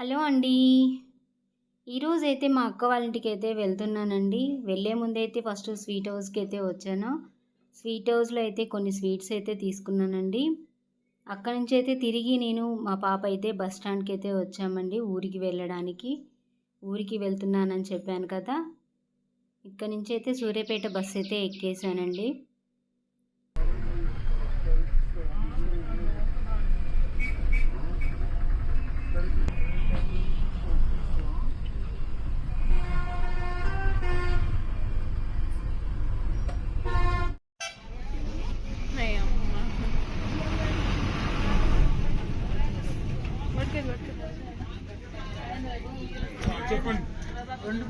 Hello అండి. ఈరోజు అయితే మా అక్క వాళ్ళ ఇంటికి అయితే వెళ్తున్నానండి. వెళ్ళే ముందు అయితే ఫస్ట్ స్వీట్ హౌస్కి అయితే వచ్చాను. స్వీట్ హౌస్లో అయితే కొన్ని స్వీట్స్ అయితే తీసుకున్నానండి. అక్కడ నుంచి అయితే తిరిగి నేను మా పాప అయితే బస్ స్టాండ్కి అయితే వచ్చామండి ఊరికి వెళ్ళడానికి. ఊరికి వెళ్తున్నానని చెప్పాను కదా. ఇక్కడ నుంచి అయితే సూర్యాపేట బస్ అయితే ఎక్కేసానండి.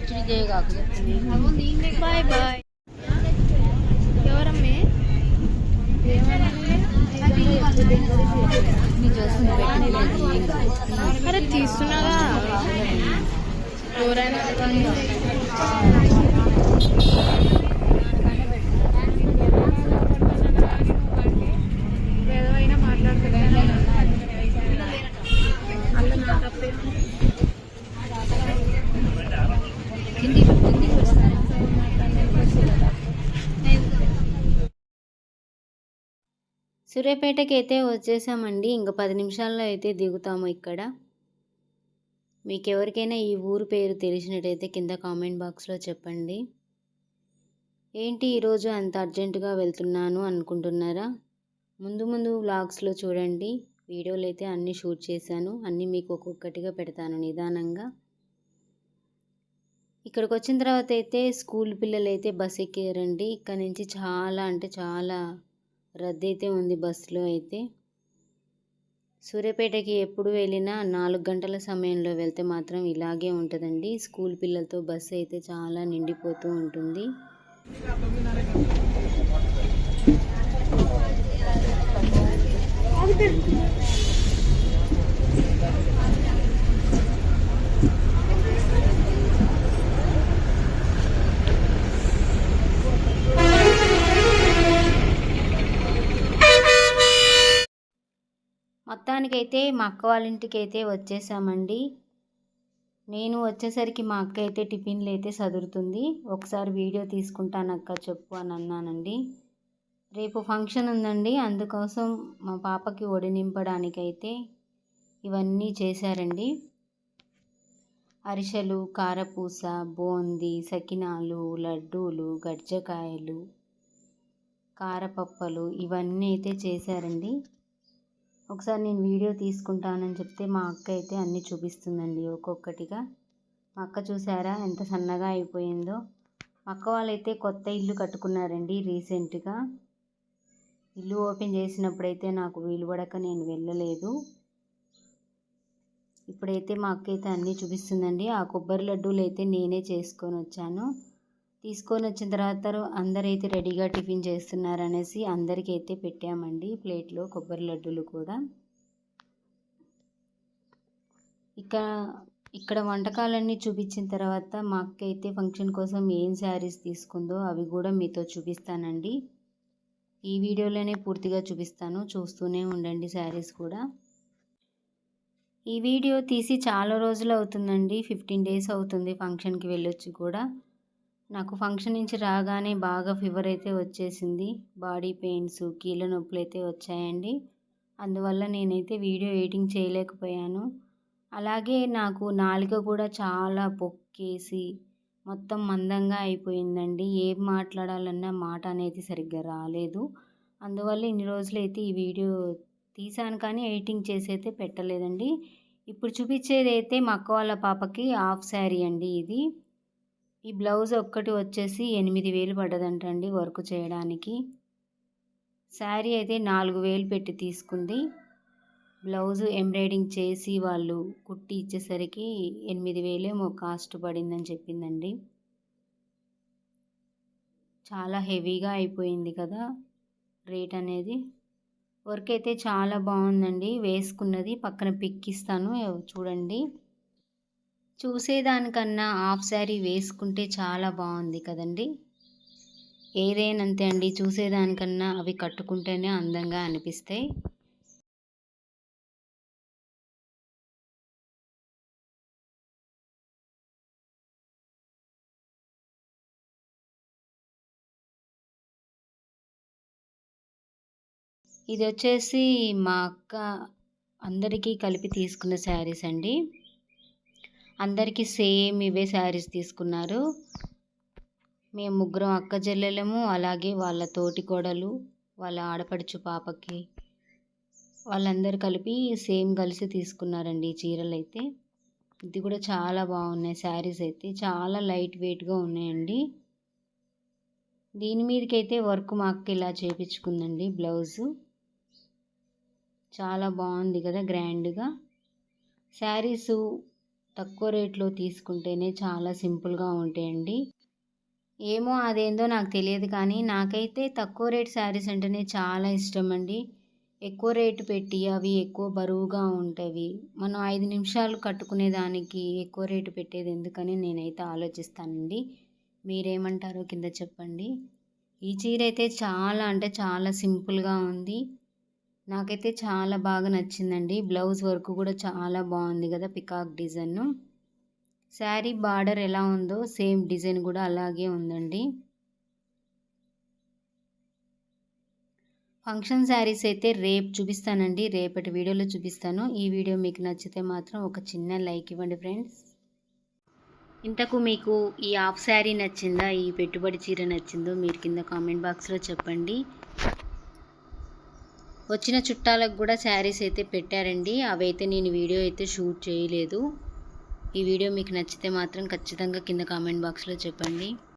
ఫోన్ బట్ట చేయగాకు బాయ్ బాయ్ ఎవరమ్మే అరే తీస్తున్నాగా ఎవరైనా సూర్యాపేటకి అయితే వచ్చేసామండి. ఇంకా పది నిమిషాల్లో అయితే దిగుతాము ఇక్కడ. మీకు ఎవరికైనా ఈ ఊరు పేరు తెలిసినట్టయితే కింద కామెంట్ బాక్స్లో చెప్పండి. ఏంటి ఈరోజు అంత అర్జెంటుగా వెళ్తున్నాను అనుకుంటున్నారా? ముందు ముందు వ్లాగ్స్లో చూడండి. వీడియోలు అయితే అన్నీ షూట్ చేశాను. అన్నీ మీకు ఒక్కొక్కటిగా పెడతాను నిదానంగా. ఇక్కడికి వచ్చిన తర్వాత అయితే స్కూల్ పిల్లలు అయితే బస్ ఎక్కారండి. ఇక్కడ నుంచి చాలా అంటే చాలా రద్దీ అయితే ఉంది బస్సులో అయితే. సూర్యాపేటకి ఎప్పుడు వెళ్ళినా నాలుగు గంటల సమయంలో వెళ్తే మాత్రం ఇలాగే ఉంటుందండి. స్కూల్ పిల్లలతో బస్సు అయితే చాలా నిండిపోతూ ఉంటుంది. మొత్తానికైతే మా అక్క వాళ్ళ ఇంటికి అయితే వచ్చేసామండి. నేను వచ్చేసరికి మా అక్క అయితే టిఫిన్లు అయితే సదురుతుంది. ఒకసారి వీడియో తీసుకుంటాను అక్క చెప్పు అని అన్నానండి. రేపు ఫంక్షన్ ఉందండి. అందుకోసం మా పాపకి ఒడి నింపడానికైతే ఇవన్నీ చేశారండి. అరిసెలు కారపూస బూందీ సకినాలు లడ్డూలు గజ్జకాయలు కారపప్పలు ఇవన్నీ అయితే చేశారండి. ఒకసారి నేను వీడియో తీసుకుంటానని చెప్తే మా అక్క అయితే అన్నీ చూపిస్తుందండి ఒక్కొక్కటిగా. మా అక్క చూసారా ఎంత సన్నగా అయిపోయిందో. మా అక్క వాళ్ళైతే కొత్త ఇల్లు కట్టుకున్నారండి రీసెంట్గా. ఇల్లు ఓపెన్ చేసినప్పుడైతే నాకు వీలు పడక నేను వెళ్ళలేదు. ఇప్పుడైతే మా అక్క అయితే అన్నీ చూపిస్తుందండి. ఆ కొబ్బరి లడ్డూలు అయితే నేనే చేసుకొని వచ్చాను. తీసుకొని వచ్చిన తర్వాత అందరైతే రెడీగా టిఫిన్ చేస్తున్నారు అనేసి అందరికీ అయితే పెట్టామండి ప్లేట్లో కొబ్బరి లడ్డూలు కూడా. ఇక్కడ ఇక్కడ వంటకాలన్నీ చూపించిన తర్వాత మా అక్క అయితే ఫంక్షన్ కోసం ఏం శారీస్ తీసుకుందో అవి కూడా మీతో చూపిస్తానండి. ఈ వీడియోలోనే పూర్తిగా చూపిస్తాను. చూస్తూనే ఉండండి శారీస్ కూడా. ఈ వీడియో తీసి చాలా రోజులు అవుతుందండి. ఫిఫ్టీన్ డేస్ అవుతుంది ఫంక్షన్కి వెళ్ళొచ్చి కూడా. నాకు ఫంక్షన్ నుంచి రాగానే బాగా ఫీవర్ అయితే వచ్చేసింది. బాడీ పెయిన్స్ కీళ్ళ నొప్పులు అయితే వచ్చాయండి. అందువల్ల నేనైతే వీడియో ఎడిటింగ్ చేయలేకపోయాను. అలాగే నాకు నాలుక కూడా చాలా పొక్కేసి మొత్తం మందంగా అయిపోయిందండి. ఏం మాట్లాడాలన్నా మాట అనేది సరిగ్గా రాలేదు. అందువల్ల ఇన్ని రోజులు అయితే ఈ వీడియో తీసాను కానీ ఎడిటింగ్ చేసి అయితే పెట్టలేదండి. ఇప్పుడు చూపించేది అయితే మా అక్క వాళ్ళ పాపకి హాఫ్ శారీ అండి ఇది. ఈ బ్లౌజ్ ఒక్కటి వచ్చేసి ఎనిమిది వేలు పడ్డదంటండి వర్క్ చేయడానికి. శారీ అయితే నాలుగు వేలు పెట్టి తీసుకుంది. బ్లౌజ్ ఎంబ్రాయిడింగ్ చేసి వాళ్ళు కుట్టి ఇచ్చేసరికి ఎనిమిది వేలేమో కాస్ట్ పడిందని చెప్పిందండి. చాలా హెవీగా అయిపోయింది కదా రేట్ అనేది. వర్క్ అయితే చాలా బాగుందండి. వేసుకున్నది పక్కన పిక్ ఇస్తాను చూడండి. చూసేదానికన్నా హాఫ్ శారీ వేసుకుంటే చాలా బాగుంది కదండి. ఏదైనా అంతే అండి చూసేదానికన్నా అవి కట్టుకుంటేనే అందంగా అనిపిస్తాయి. ఇది వచ్చేసి మా అక్క అందరికీ కలిపి తీసుకున్న శారీస్ అండి. అందరికీ సేమ్ ఇవే శారీస్ తీసుకున్నారు. మేము ముగ్గురం అక్క చెల్లెలము అలాగే వాళ్ళ తోటి కోడలు వాళ్ళ ఆడపడుచు పాపకి. వాళ్ళందరూ కలిపి సేమ్ కలిసి తీసుకున్నారండి ఈ చీరలు అయితే ఇది కూడా చాలా బాగున్నాయి శారీస్ అయితే. చాలా లైట్ వెయిట్గా ఉన్నాయండి. దీని మీదకైతే వర్క్ మా అక్క ఇలా చేపించుకుందండి బ్లౌజు. చాలా బాగుంది కదా గ్రాండ్గా. శారీసు తక్కువ రేట్లో తీసుకుంటేనే చాలా సింపుల్గా ఉంటాయండి. ఏమో అదేందో నాకు తెలియదు కానీ నాకైతే తక్కువ రేట్ శారీస్ అంటేనే చాలా ఇష్టం అండి ఎక్కువ రేటు పెట్టి అవి ఎక్కువ బరువుగా ఉంటాయి. మనం ఐదు నిమిషాలు కట్టుకునే దానికి ఎక్కువ రేటు పెట్టేది ఎందుకని నేనైతే ఆలోచిస్తానండి. మీరేమంటారో కింద చెప్పండి. ఈ చీర అయితే చాలా అంటే చాలా సింపుల్గా ఉంది. నాకైతే చాలా బాగా నచ్చిందండి. బ్లౌజ్ వర్క్ కూడా చాలా బాగుంది కదా పికాక్ డిజైన్ శారీ బార్డర్ ఎలా ఉందో సేమ్ డిజైన్ కూడా అలాగే ఉందండి. ఫంక్షన్ శారీస్ అయితే రేపు చూపిస్తానండి. రేపటి వీడియోలో చూపిస్తాను. ఈ వీడియో మీకు నచ్చితే మాత్రం ఒక చిన్న లైక్ ఇవ్వండి ఫ్రెండ్స్. ఇంతకు మీకు ఈ హాఫ్ శారీ నచ్చిందా? ఈ పెట్టుబడి చీర నచ్చిందో? మీరు కింద కామెంట్ బాక్స్లో చెప్పండి. వచ్చిన చుట్టాలకు కూడా శారీస్ అయితే పెట్టారండి. అవైతే నేను వీడియో అయితే షూట్ చేయలేదు. ఈ వీడియో మీకు నచ్చితే మాత్రం ఖచ్చితంగా కింద కామెంట్ బాక్స్లో చెప్పండి.